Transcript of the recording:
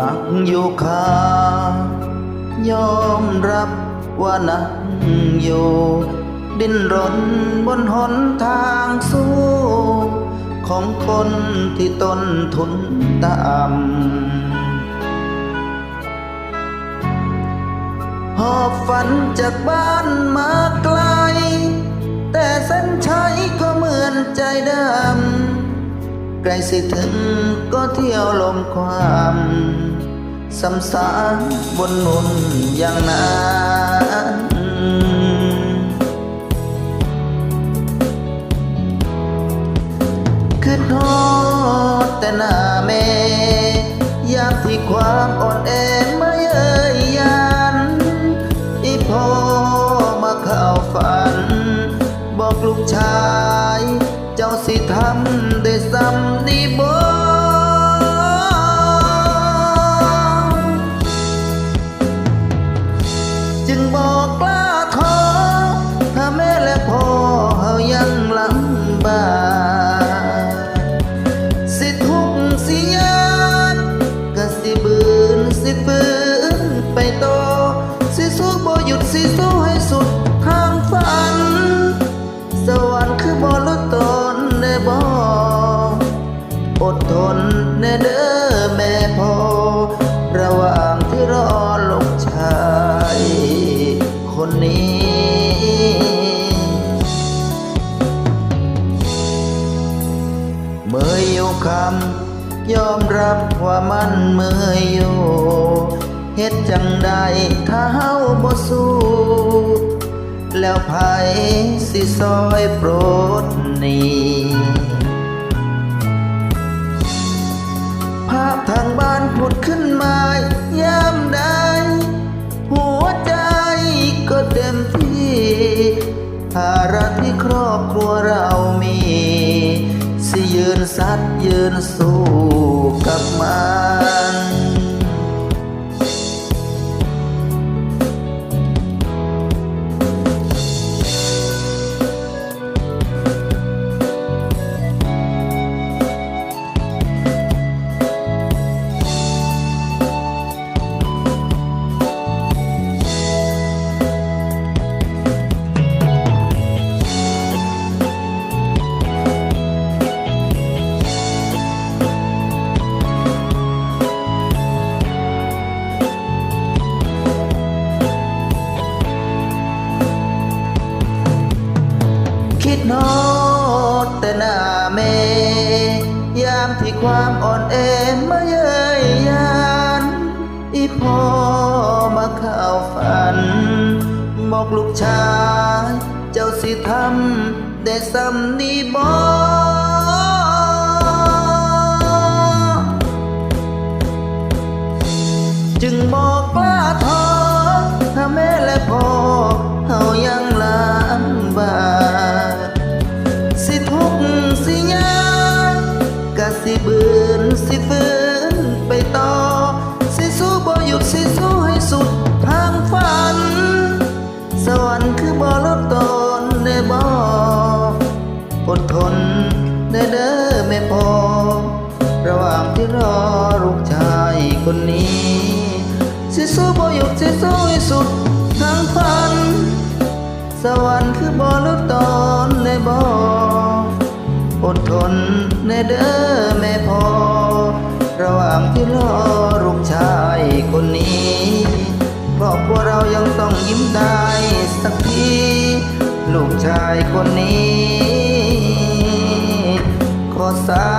นักอยู่คายอมรับว่านักอยู่ดิ้นรนบนหนทางสู้ ของคนที่ต้นทุนต่ำหอบฝันจากบ้านมาไกล แต่เส้นชัยก็เหมือนใจดำใกล้สิถึงก็เที่ยวลมความ สำสารบนนุนอย่างนั้นคือทอดแต่หน้าเมยามที่ความอ่อนแอไม่เอ่ย สิฝืนไปต่อสิสู้บ่หยุดสิสู้ให้สุด ยอมรับว่ามันเมื่อยอยู่เฮ็ดจังใดถ้าเฮาบ่สู้แล้วไผสิซอยโปรดนี่ภาพทางบ้านผุดขึ้นมายามใดหัวใจก็เต็มที่ภาระที่ครอบครัวเรามี นสัตย์ยืนสู้กับมาามที่ความอ่อนแอมาเย้ยยานอีพ่อมาเข้าฝัน บอกลูกชาย เจ้าสิทำได้สำนีบอจึงบอกกล้าท้อถ้าแม่และพ่อเฮายัง คนนี้สิสู้บ่หยุดสิสู้ให้สุดทางฝัน สวรรค์คือบ่ลดตอนได้บ่อดทนในเด้อแม่พอ ระหว่างที่รอลูกชายคนนี้ครอบครัวเรายังต้องยิ้มได้สักทีลูกชายคนนี้ ขอสา